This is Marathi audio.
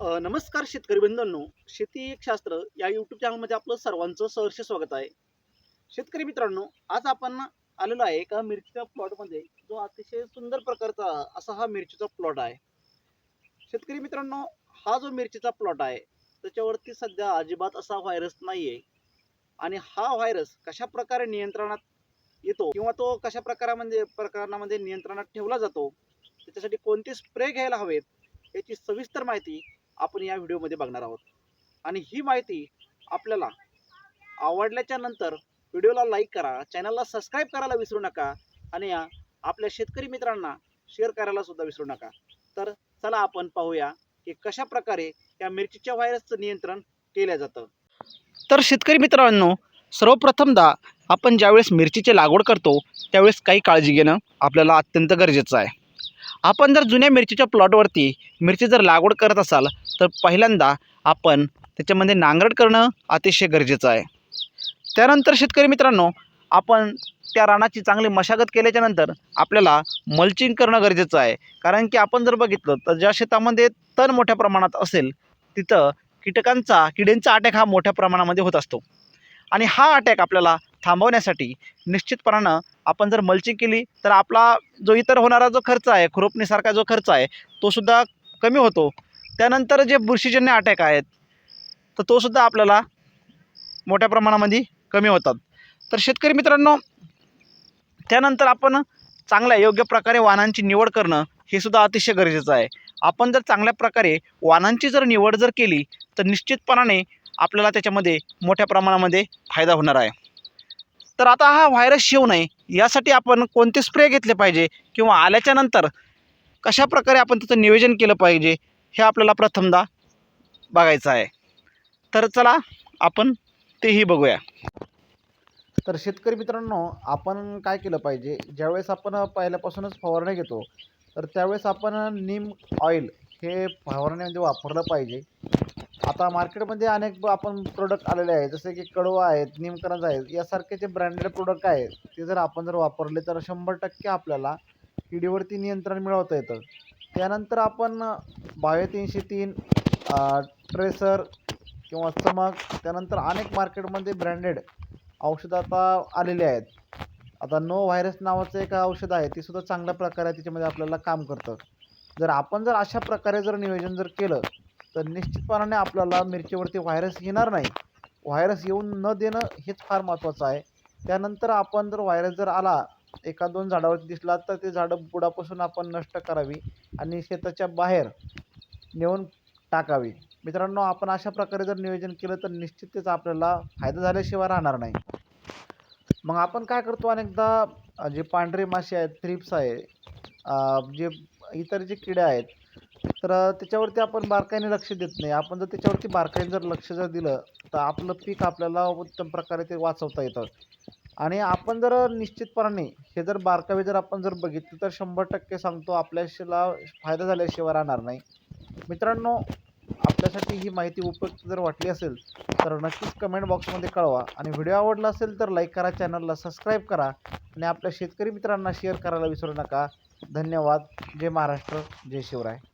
नमस्कार शेतकरी बंधूंनो. शेती एक शास्त्र या यूट्यूब चॅनलमध्ये आपलं सर्वांचं सहर्ष स्वागत आहे. शेतकरी मित्रांनो आज आपण आलेलो आहे एका मिरचीच्या प्लॉटमध्ये जो अतिशय सुंदर प्रकारचा असा हा मिरचीचा प्लॉट आहे. शेतकरी मित्रांनो हा जो मिरचीचा प्लॉट आहे त्याच्यावरती सध्या अजिबात असा व्हायरस नाही आहे आणि हा व्हायरस कशा प्रकारे नियंत्रणात येतो किंवा तो कशा प्रकारामध्ये म्हणजे, प्रकरणामध्ये नियंत्रणात ठेवला जातो त्याच्यासाठी कोणते स्प्रे घ्यायला हवेत याची सविस्तर माहिती आपण या व्हिडिओमध्ये बघणार आहोत. आणि ही माहिती आपल्याला आवडल्याच्या नंतर व्हिडिओला लाईक करा चॅनलला सबस्क्राईब करायला विसरू नका आणि या आपल्या शेतकरी मित्रांना शेअर करायला सुद्धा विसरू नका. तर चला आपण पाहूया की कशा प्रकारे या मिरचीच्या व्हायरसचं नियंत्रण केलं जातं. तर शेतकरी मित्रांनो सर्वप्रथमदा आपण ज्यावेळेस मिरचीची लागवड करतो त्यावेळेस काही काळजी घेणं आपल्याला अत्यंत गरजेचं आहे. आपण जर जुन्या मिरचीच्या प्लॉटवरती मिरची जर लागवड करत असाल तर पहिल्यांदा आपण त्याच्यामध्ये नांगरट करणं अतिशय गरजेचं आहे. त्यानंतर शेतकरी मित्रांनो आपण त्या रानाची चांगली मशागत केल्याच्यानंतर आपल्याला मल्चिंग करणं गरजेचं आहे. कारण की आपण जर बघितलं तर ज्या शेतामध्ये तण मोठ्या प्रमाणात असेल तिथं कीटकांचा किड्यांचा अटॅक हा मोठ्या प्रमाणामध्ये होत असतो. आणि हा अटॅक आपल्याला थांबवण्यासाठी निश्चितपणानं आपण जर मल्चिंग केली तर आपला जो इतर होणारा जो खर्च आहे खुरपणीसारखा जो खर्च आहे तो सुद्धा कमी होतो. त्यानंतर जे बुरशीजन्य अटॅक आहेत तर तो सुद्धा आपल्याला मोठ्या प्रमाणामध्ये कमी होतात. तर शेतकरी मित्रांनो त्यानंतर आपण चांगल्या योग्य प्रकारे वाहनांची निवड करणं हे सुद्धा अतिशय गरजेचं आहे. आपण जर चांगल्या प्रकारे वाहनांची जर निवड जर केली तर निश्चितपणाने आपल्याला त्याच्यामध्ये मोठ्या प्रमाणामध्ये फायदा होणार आहे. तर आता हा व्हायरस येऊ नये यासाठी आपण कोणते स्प्रे घेतले पाहिजे किंवा आल्याच्यानंतर कशाप्रकारे कशा प्रकारे आपण त्याचं नियोजन केलं पाहिजे हे आपल्याला प्रथमदा बघायचं आहे. तर चला आपण तेही बघूया. तर शेतकरी मित्रांनो आपण काय केलं पाहिजे ज्यावेळेस आपण पहिल्यापासूनच फवारणी घेतो तर त्यावेळेस आपण नीम ऑइल हे फवारण्यामध्ये म्हणजे वापरलं पाहिजे. आता मार्केटमध्ये अनेक आपण प्रोडक्ट आलेले आहेत जसे की कडवा आहेत निमकरंज आहेत यासारखे जे ब्रँडेड प्रोडक्ट आहेत ते जर आपण जर वापरले तर शंभर टक्के आपल्याला किडीवरती नियंत्रण मिळवता येतं. त्यानंतर आपण बायो तीनशे तीन ट्रेसर किंवा चमक त्यानंतर अनेक मार्केटमध्ये ब्रँडेड औषधं आता आलेली आहेत. आता नो व्हायरस नावाचं एक औषध आहे ते सुद्धा चांगल्या प्रकारे त्याच्यामध्ये आपल्याला काम करतं. जर आपण जर अशा प्रकारे जर नियोजन जर केलं तर निश्चितपणाने आपल्याला मिरचीवरती व्हायरस येणार नाही. व्हायरस येऊन न देणं हेच फार महत्त्वाचं आहे. त्यानंतर आपण जर व्हायरस जर आला एका दोन झाडावरती दिसला तर ते झाडं बुडापासून आपण नष्ट करावी आणि शेताच्या बाहेर नेऊन टाकावी. मित्रांनो आपण अशा प्रकारे जर नियोजन केलं तर निश्चितच आपल्याला फायदा झाल्याशिवाय राहणार नाही. मग आपण काय करतो? अनेकदा जे पांढरे मासे आहेत थ्रिप्स आहे जे इतर जे किडे आहेत तर त्याच्यावरती आपण बारकाईने लक्ष देत नाही. आपण जर त्याच्यावरती बारकाईने जर लक्ष जर दिलं तर आपलं पीक आपल्याला उत्तम प्रकारे ते वाचवता येतं. आणि आपण जर निश्चितपणाने हे जर बारकावे जर आपण जर बघितलं तर शंभर टक्के सांगतो आपल्याला फायदा झाल्याशिवाय राहणार नाही. मित्रांनो आपल्यासाठी ही माहिती उपयुक्त जर वाटली असेल तर नक्कीच कमेंट बॉक्समध्ये कळवा. आणि व्हिडिओ आवडला असेल तर लाईक करा चॅनलला सबस्क्राईब करा. आणि आपल्या शेतकरी मित्रांना शेअर करायला विसरू नका. धन्यवाद. जय महाराष्ट्र जय शिवराय.